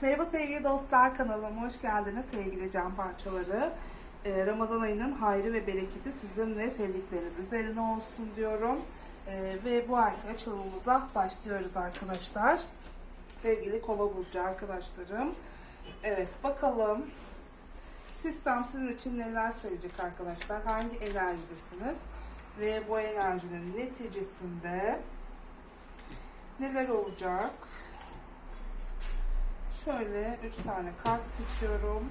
Merhaba sevgili dostlar kanalıma hoş geldiniz sevgili can parçaları. Ee, Ramazan ayının hayrı ve bereketi sizin ve sevdikleriniz üzerine olsun diyorum. Ee, ve bu ayki açılımımıza başlıyoruz arkadaşlar. Sevgili kova burcu arkadaşlarım. Evet bakalım sistem sizin için neler söyleyecek arkadaşlar. Hangi enerjidesiniz? Ve bu enerjinin neticesinde neler olacak? Şöyle 3 tane kart seçiyorum.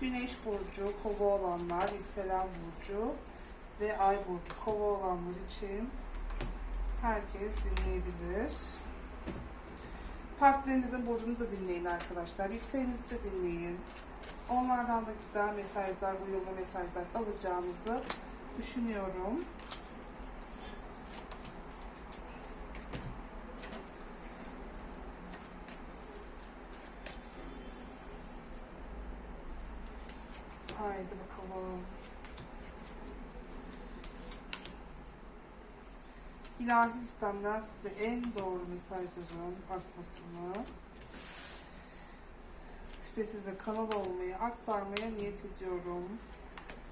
Güneş burcu, kova olanlar, yükselen burcu ve ay burcu, kova olanlar için herkes dinleyebilir. Partnerinizin burcunu da dinleyin arkadaşlar. Yükselenizi de dinleyin. Onlardan da güzel mesajlar, uyumlu mesajlar alacağınızı düşünüyorum. Bakalım. İlahi sistemden size en doğru mesajların akmasını ve size kanal olmayı, aktarmaya niyet ediyorum.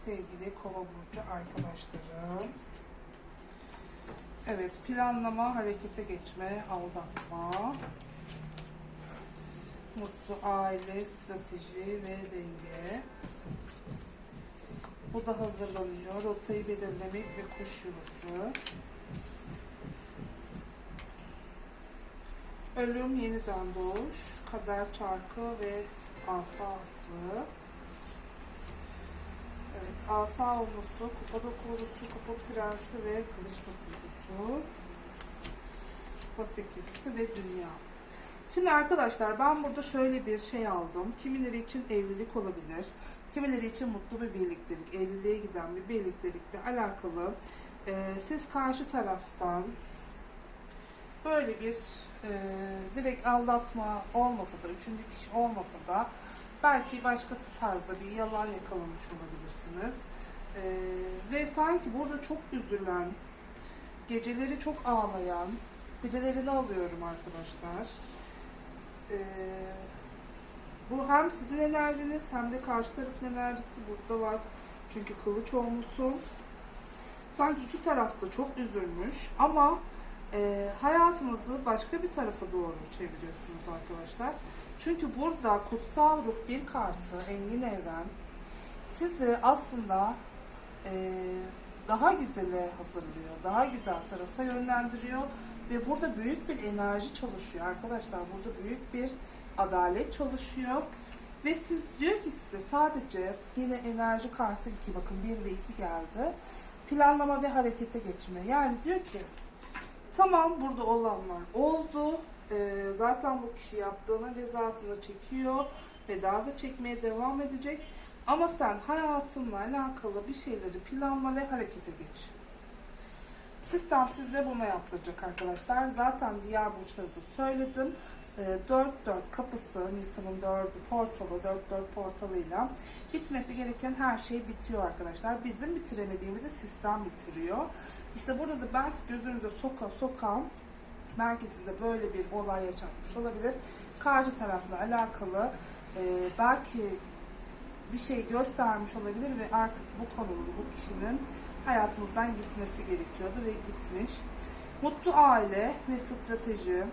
Sevgili Kova Burcu arkadaşlarım. Evet, planlama, harekete geçme, aldatma. Mutlu aile, strateji ve denge. Bu da hazırlanıyor. Rotayı belirlemek ve kuş yuvası. Ölüm, yeniden doğuş, kader çarkı ve asası. Evet, asa olması, kupa dokunusu, kupa prensi ve kılıç dokunusu. Kupa sekizisi ve dünya. Şimdi arkadaşlar ben burada şöyle bir şey aldım. Kimileri için evlilik olabilir. Kimileri için mutlu bir birliktelik, evliliğe giden bir birliktelikle alakalı e, siz karşı taraftan böyle bir e, direkt aldatma olmasa da, üçüncü kişi olmasa da belki başka tarzda bir yalan yakalamış olabilirsiniz. E, ve sanki burada çok üzülen, geceleri çok ağlayan birilerini alıyorum arkadaşlar. E, bu hem sizin enerjiniz hem de karşı tarafın enerjisi burada var. Çünkü kılıç olmuşsun. Sanki iki tarafta çok üzülmüş ama e, hayatınızı başka bir tarafa doğru çeviriyorsunuz arkadaşlar. Çünkü burada kutsal ruh bir kartı, engin evren sizi aslında e, daha güzele hazırlıyor, daha güzel tarafa yönlendiriyor ve burada büyük bir enerji çalışıyor arkadaşlar. Burada büyük bir adalet çalışıyor. Ve siz diyor ki size sadece yine enerji kartı 2 bakın 1 ve 2 geldi. Planlama ve harekete geçme. Yani diyor ki tamam burada olanlar oldu. Ee, zaten bu kişi yaptığının cezasını çekiyor ve daha da çekmeye devam edecek. Ama sen hayatınla alakalı bir şeyleri planla ve harekete geç. Sistem size bunu yaptıracak arkadaşlar. Zaten diğer burçları da söyledim. 4-4 kapısı, Nisan'ın 4'ü portalı, 4-4 portalıyla bitmesi gereken her şey bitiyor arkadaşlar. Bizim bitiremediğimizi sistem bitiriyor. İşte burada da belki gözünüze soka soka belki size böyle bir olay yaşatmış olabilir. Karşı tarafla alakalı e, belki bir şey göstermiş olabilir ve artık bu konunun, bu kişinin hayatımızdan gitmesi gerekiyordu ve gitmiş. Mutlu aile ve strateji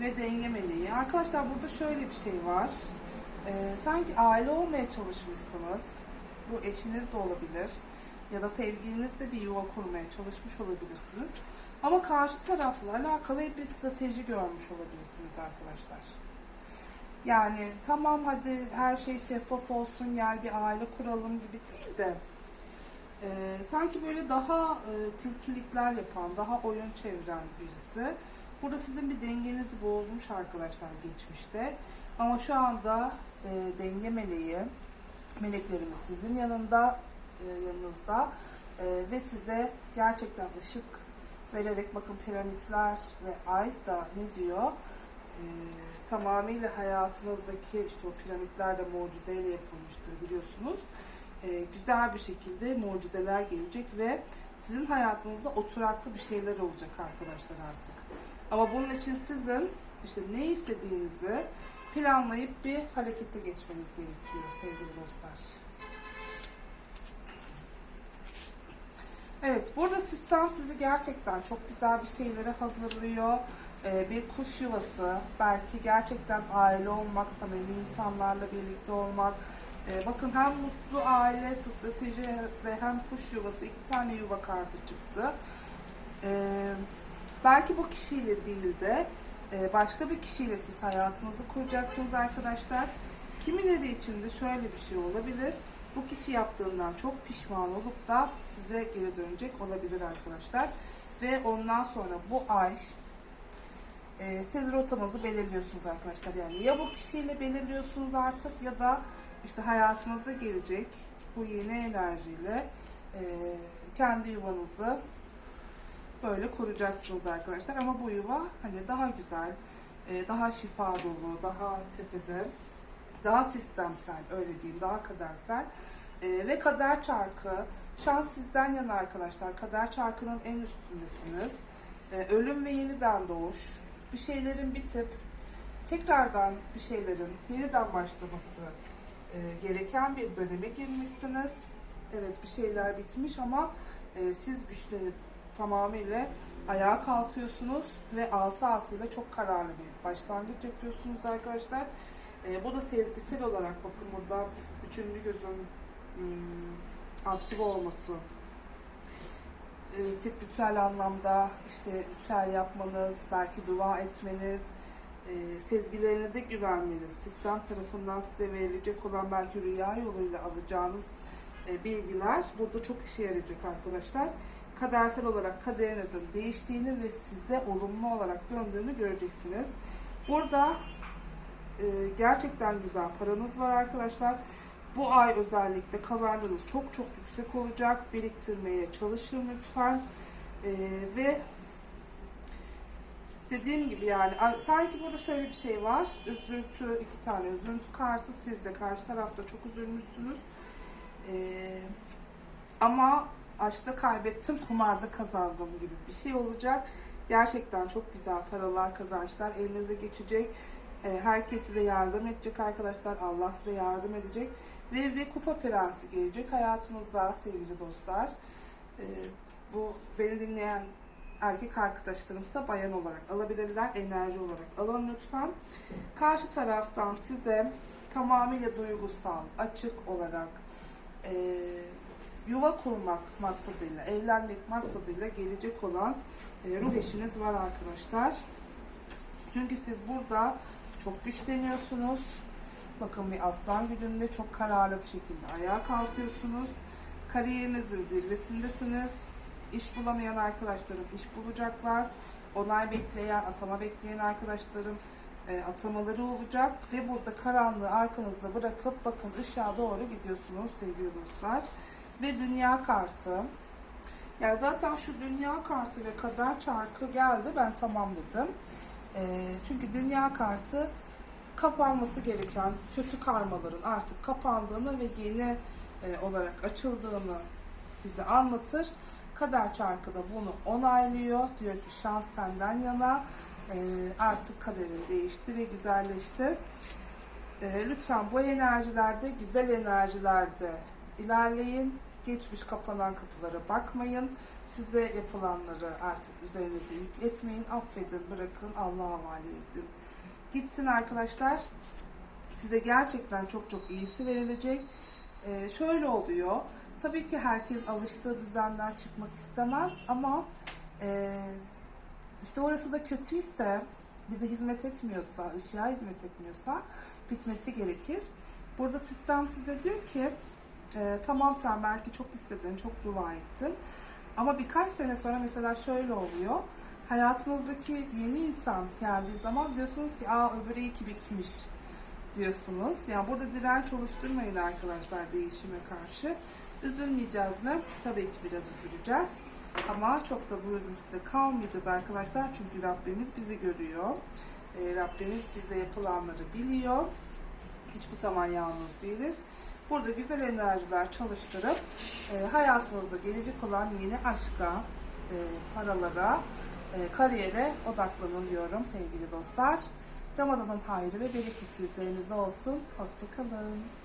ve denge meleği. Arkadaşlar burada şöyle bir şey var. Ee, sanki aile olmaya çalışmışsınız. Bu eşiniz de olabilir. Ya da sevgilinizle bir yuva kurmaya çalışmış olabilirsiniz. Ama karşı tarafla alakalı bir strateji görmüş olabilirsiniz arkadaşlar. Yani tamam hadi her şey şeffaf olsun, gel bir aile kuralım gibi değil de e, sanki böyle daha e, tilkilikler yapan, daha oyun çeviren birisi. Burada sizin bir dengenizi bozmuş arkadaşlar geçmişte. Ama şu anda e, denge meleği, meleklerimiz sizin yanında, e, yanınızda e, ve size gerçekten ışık vererek bakın piramitler ve ay da ne diyor? E, tamamıyla hayatınızdaki işte o piramitler de mucizeyle yapılmıştır biliyorsunuz. E, güzel bir şekilde mucizeler gelecek ve sizin hayatınızda oturaklı bir şeyler olacak arkadaşlar artık. Ama bunun için sizin işte ne istediğinizi planlayıp bir harekete geçmeniz gerekiyor sevgili dostlar. Evet, burada sistem sizi gerçekten çok güzel bir şeylere hazırlıyor. Ee, bir kuş yuvası, belki gerçekten aile olmak, samimi insanlarla birlikte olmak. Ee, bakın hem mutlu aile strateji ve hem kuş yuvası iki tane yuva kartı çıktı. Ee, belki bu kişiyle değil de e, başka bir kişiyle siz hayatınızı kuracaksınız arkadaşlar. Kimileri için de şöyle bir şey olabilir. Bu kişi yaptığından çok pişman olup da size geri dönecek olabilir arkadaşlar. Ve ondan sonra bu ay e, siz rotanızı belirliyorsunuz arkadaşlar. Yani ya bu kişiyle belirliyorsunuz artık ya da işte hayatınızda gelecek bu yeni enerjiyle e, kendi yuvanızı böyle kuracaksınız arkadaşlar. Ama bu yuva hani daha güzel, e, daha şifa dolu, daha tepede, daha sistemsel öyle diyeyim, daha kadersel. E, ve kader çarkı, şans sizden yana arkadaşlar. Kader çarkının en üstündesiniz. E, ölüm ve yeniden doğuş, bir şeylerin bitip tekrardan bir şeylerin yeniden başlaması e, gereken bir döneme girmişsiniz. Evet bir şeyler bitmiş ama e, siz güçlenip tamamıyla ayağa kalkıyorsunuz ve asa asıyla çok kararlı bir başlangıç yapıyorsunuz arkadaşlar. E, bu da sezgisel olarak bakın burada üçüncü gözün hmm, aktif olması. E, spiritüel anlamda işte ritüel yapmanız, belki dua etmeniz, e, sezgilerinize güvenmeniz, sistem tarafından size verilecek olan belki rüya yoluyla alacağınız e, bilgiler burada çok işe yarayacak arkadaşlar. Kadersel olarak kaderinizin değiştiğini ve size olumlu olarak döndüğünü göreceksiniz. Burada e, gerçekten güzel paranız var arkadaşlar. Bu ay özellikle kazancınız çok çok yüksek olacak. Biriktirmeye çalışın lütfen. E, ve dediğim gibi yani sanki burada şöyle bir şey var. Üzüntü, iki tane üzüntü kartı. Siz de karşı tarafta çok üzülmüşsünüz. Ee, ama aşkta kaybettim, kumarda kazandım gibi bir şey olacak. Gerçekten çok güzel paralar, kazançlar elinize geçecek. Ee, herkes size yardım edecek arkadaşlar. Allah size yardım edecek. Ve bir kupa prensi gelecek hayatınıza sevgili dostlar. Ee, bu beni dinleyen erkek arkadaşlarımsa bayan olarak alabilirler, enerji olarak alın lütfen. Karşı taraftan size tamamıyla duygusal, açık olarak e, yuva kurmak maksadıyla, evlenmek maksadıyla gelecek olan e, ruh eşiniz var arkadaşlar. Çünkü siz burada çok güçleniyorsunuz. Bakın bir aslan gücünde çok kararlı bir şekilde ayağa kalkıyorsunuz. Kariyerinizin zirvesindesiniz. İş bulamayan arkadaşlarım iş bulacaklar. Onay bekleyen, atama bekleyen arkadaşlarım e, atamaları olacak. Ve burada karanlığı arkanızda bırakıp bakın ışığa doğru gidiyorsunuz sevgili dostlar. Ve dünya kartı. Yani zaten şu dünya kartı ve kader çarkı geldi ben tamamladım. E, çünkü dünya kartı kapanması gereken kötü karmaların artık kapandığını ve yeni e, olarak açıldığını bize anlatır. Kader çarkı da bunu onaylıyor. Diyor ki şans senden yana. E, artık kaderin değişti ve güzelleşti. E, lütfen bu enerjilerde, güzel enerjilerde ilerleyin. Geçmiş kapanan kapılara bakmayın. Size yapılanları artık üzerinize yük etmeyin. Affedin, bırakın, Allah'a havale edin. Gitsin arkadaşlar. Size gerçekten çok çok iyisi verilecek. Ee, şöyle oluyor. Tabii ki herkes alıştığı düzenden çıkmak istemez ama e, işte orası da kötüyse, bize hizmet etmiyorsa, ışığa hizmet etmiyorsa bitmesi gerekir. Burada sistem size diyor ki e, tamam sen belki çok istedin, çok dua ettin ama birkaç sene sonra mesela şöyle oluyor. Hayatınızdaki yeni insan geldiği zaman diyorsunuz ki aa öbürü iyi ki bitmiş diyorsunuz. Yani burada direnç oluşturmayın arkadaşlar değişime karşı. Üzülmeyeceğiz mi? Tabii ki biraz üzüleceğiz. Ama çok da bu üzüntüde kalmayacağız arkadaşlar. Çünkü Rabbimiz bizi görüyor. Ee, Rabbimiz bize yapılanları biliyor. Hiçbir zaman yalnız değiliz. Burada güzel enerjiler çalıştırıp e, hayatınızda gelecek olan yeni aşka, e, paralara e, kariyere odaklanın diyorum sevgili dostlar. Ramazan'ın hayrı ve bereketi üzerinize olsun. Hoşçakalın.